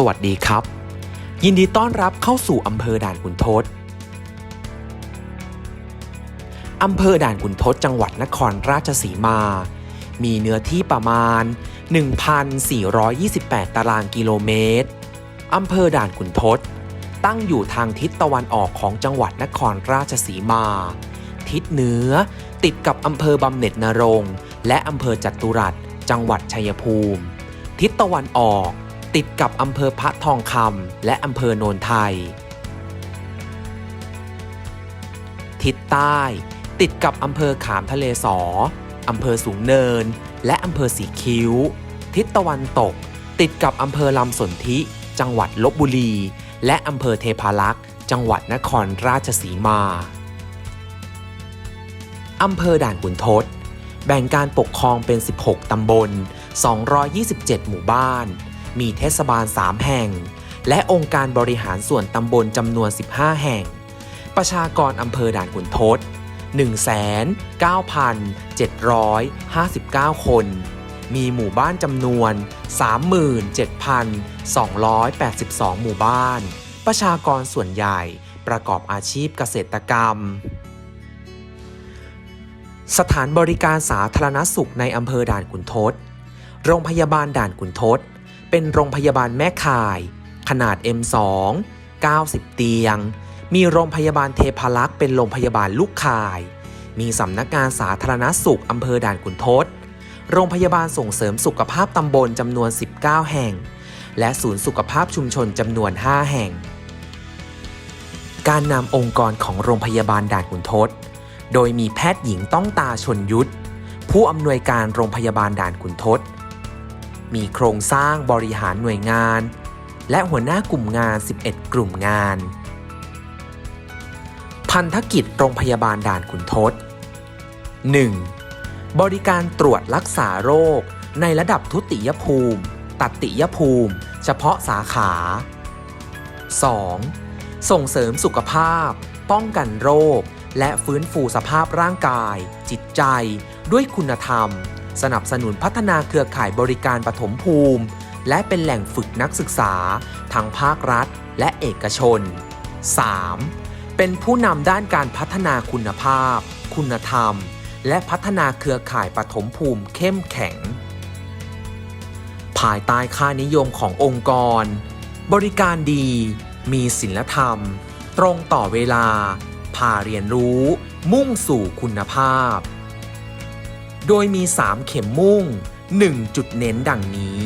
สวัสดีครับ ยินดีต้อนรับเข้าสู่อำเภอด่านขุนทดอำเภอด่านขุนทดจังหวัดนครราชสีมา มีเนื้อที่ประมาณ 1,428 ตารางกิโลเมตรอำเภอด่านขุนทดตั้งอยู่ทางทิศตะวันออกของจังหวัดนครราชสีมา ทิศเหนือติดกับอำเภอบำเหน็จนรงและอำเภอจัตุรัสจังหวัดชัยภูมิ ทิศตะวันออก ติดกับอำเภอพระทองคำและอำเภอโนนไทย ทิศใต้ ติดกับอำเภอขามทะเลสออำเภอสูงเนิน และอำเภอสีคิ้ว ทิศตะวันตก ติดกับอำเภอลำสนธิ จังหวัดลบบุรี และอำเภอเทพารักษ์จังหวัดนครราชสีมาอำเภอด่านขุนทด แบ่งการปกครองเป็น 16 ตำบล 227 หมู่บ้าน มีเทศบาล 3 แห่ง และองค์การบริหารส่วนตำบลจำนวน 15 แห่ง ประชากรอำเภอด่านขุนทด 1,9,759 คน มีหมู่บ้านจำนวน 37,282 หมู่บ้าน ประชากรส่วนใหญ่ประกอบอาชีพเกษตรกรรม สถานบริการสาธารณสุขในอำเภอด่านขุนทด โรงพยาบาลด่านขุนทด เป็นโรงพยาบาลแม่ข่าย ขนาด M2 90 เตียง มีโรงพยาบาลเทพารักษ์เป็นโรงพยาบาลลูกข่าย มีสำนักงานสาธารณสุขอำเภอด่านขุนทด โรงพยาบาลส่งเสริมสุขภาพตำบลจำนวน 19 แห่ง และศูนย์สุขภาพชุมชนจำนวน 5 แห่ง การนำองค์กรของโรงพยาบาลด่านขุนทด โดยมีแพทย์หญิงต้องตาชนยุทธผู้อำนวยการโรงพยาบาลด่านขุนทด มีโครงสร้างบริหารหน่วยงาน และหัวหน้ากลุ่มงาน 11 กลุ่มงาน พันธกิจโรงพยาบาลด่านขุนทด 1. บริการตรวจรักษาโรค ในระดับทุติยภูมิ ตัตติยภูมิ เฉพาะสาขา 2. ส่งเสริมสุขภาพ ป้องกันโรค และฟื้นฟูสภาพร่างกาย จิตใจ ด้วยคุณธรรม สนับสนุนพัฒนาเครือข่ายบริการปฐมภูมิ และเป็นแหล่งฝึกนักศึกษา ทั้งภาครัฐ และเอกชน 3. เป็นผู้นำด้านการพัฒนาคุณภาพ คุณธรรม และพัฒนาเครือข่ายปฐมภูมิเข้มแข็ง ภายใต้ค่านิยมขององค์กร บริการดี มีศีลธรรม ตรงต่อเวลา พาเรียนรู้ มุ่งสู่คุณภาพ โดยมี 3 เข็มมุ่ง 1 จุดเน้นดังนี้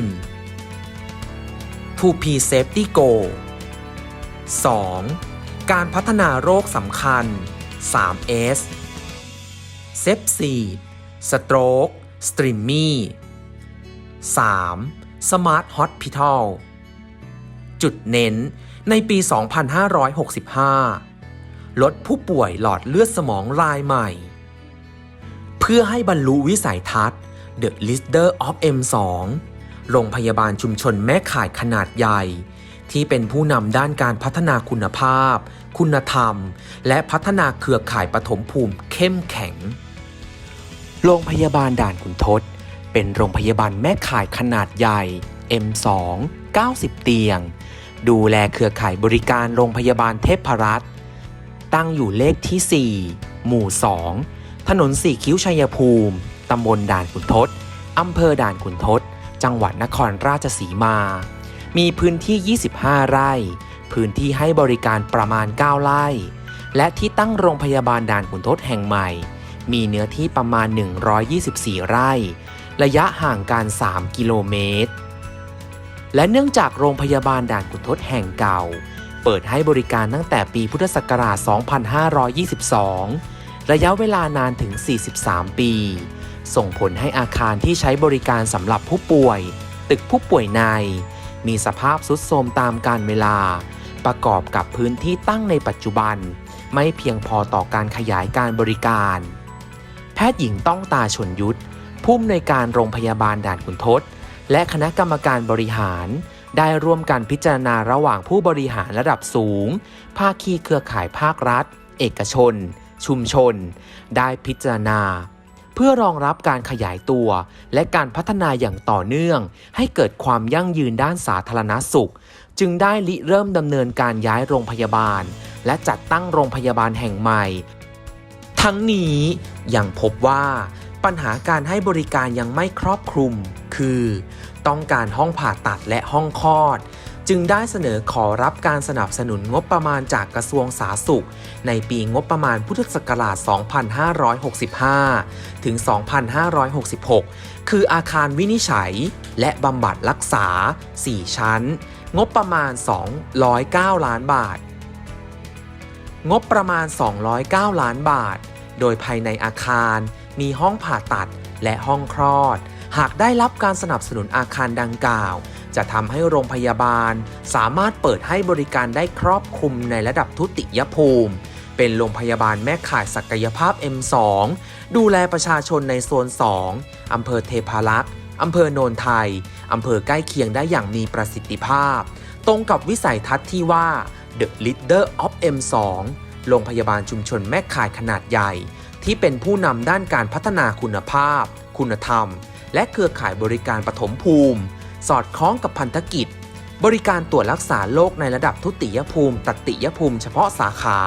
1. 2 P Safety Goal 2. การพัฒนาโรคสำคัญ 3S เซปซีสโตรกสตรีมมี่ 3. Smart Hospital จุดเน้นในปี 2565 ลดผู้ป่วยหลอดเลือดสมองรายใหม่ พื่อให้บรรลุวิสัยทัศน์ The Leader of M2 โรงพยาบาลชุมชนแม่ข่ายขนาดใหญ่ ที่เป็นผู้นำด้านการพัฒนาคุณภาพ คุณธรรม และพัฒนาเครือข่ายปฐมภูมิเข้มแข็ง โรงพยาบาลด่านขุนทดเป็นโรงพยาบาลแม่ข่ายขนาดใหญ่ M2 90 เตียง ดูแลเครือข่ายบริการโรงพยาบาลเทพรัตน์ตั้งอยู่เลขที่ 4 หมู่ 2 ถนนสี่คิ้วชัยภูมิ ตำบลด่านขุนทด อำเภอด่านขุนทด จังหวัดนครราชสีมา มีพื้นที่ 25 ไร่ พื้นที่ให้บริการประมาณ 9 ไร่ และที่ตั้งโรงพยาบาลด่านขุนทดแห่งใหม่ มีเนื้อที่ประมาณ 124 ไร่ ระยะห่างกัน 3 กิโลเมตร และเนื่องจากโรงพยาบาลด่านขุนทดแห่งเก่า เปิดให้บริการตั้งแต่ปีพุทธศักราช 2522 ระยะเวลานานถึง 43 ปี ส่งผลให้อาคารที่ใช้บริการสำหรับผู้ป่วย ตึกผู้ป่วยใน มีสภาพทรุดโทรมตามกาลเวลา ประกอบกับพื้นที่ตั้งในปัจจุบัน ไม่เพียงพอต่อการขยายการบริการ แพทย์หญิงต้องตาชนยุทธผู้อำนวยการโรงพยาบาลด่านขุนทด และคณะกรรมการบริหารได้ร่วมกันพิจารณาระหว่างผู้บริหารระดับสูง ภาคีเครือข่ายภาครัฐ เอกชน ชุมชน ได้พิจารณา เพื่อรองรับการขยายตัว และการพัฒนาอย่างต่อเนื่อง ให้เกิดความยั่งยืนด้านสาธารณสุข จึงได้ริเริ่มดำเนินการย้ายโรงพยาบาล และจัดตั้งโรงพยาบาลแห่งใหม่ ทั้งนี้ยังพบว่าปัญหาการให้บริการยังไม่ครอบคลุม คือ ต้องการห้องผ่าตัดและห้องคลอด จึงได้เสนอขอรับการสนับสนุนงบประมาณจากกระทรวงสาธารณสุข ในปีงบประมาณพุทธศักราช 2565 ถึง 2566 คืออาคารวินิจฉัย และบำบัดรักษา 4 ชั้น งบประมาณ 209 ล้านบาท งบประมาณ 209 ล้านบาท โดยภายในอาคารมีห้องผ่าตัดและห้องคลอด หากได้รับการสนับสนุนอาคารดังกล่าว จะทำให้โรงพยาบาล สามารถเปิดให้บริการได้ครอบคลุมในระดับทุติยภูมิ เป็นโรงพยาบาลแม่ข่ายศักยภาพ M2 ดูแลประชาชนในโซน 2 อำเภอเทพารักษ์อำเภอโนนไทย อำเภอใกล้เคียงได้อย่างมีประสิทธิภาพ ตรงกับวิสัยทัศน์ที่ว่า The Leader of M2 โรงพยาบาลชุมชนแม่ข่ายขนาดใหญ่ ที่เป็นผู้นำด้านการพัฒนาคุณภาพ คุณธรรม และเครือข่ายบริการปฐมภูมิ สอดคล้องกับพันธกิจ บริการตรวจรักษาโรคในระดับทุติยภูมิตัตติยภูมิเฉพาะสาขา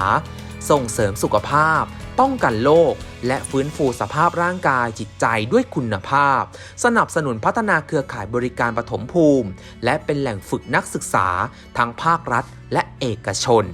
ส่งเสริมสุขภาพ ป้องกันโรคและฟื้นฟูสภาพร่างกายจิตใจด้วยคุณภาพ สนับสนุนพัฒนาเครือข่ายบริการปฐมภูมิ และเป็นแหล่งฝึกนักศึกษาทั้งภาครัฐและเอกชน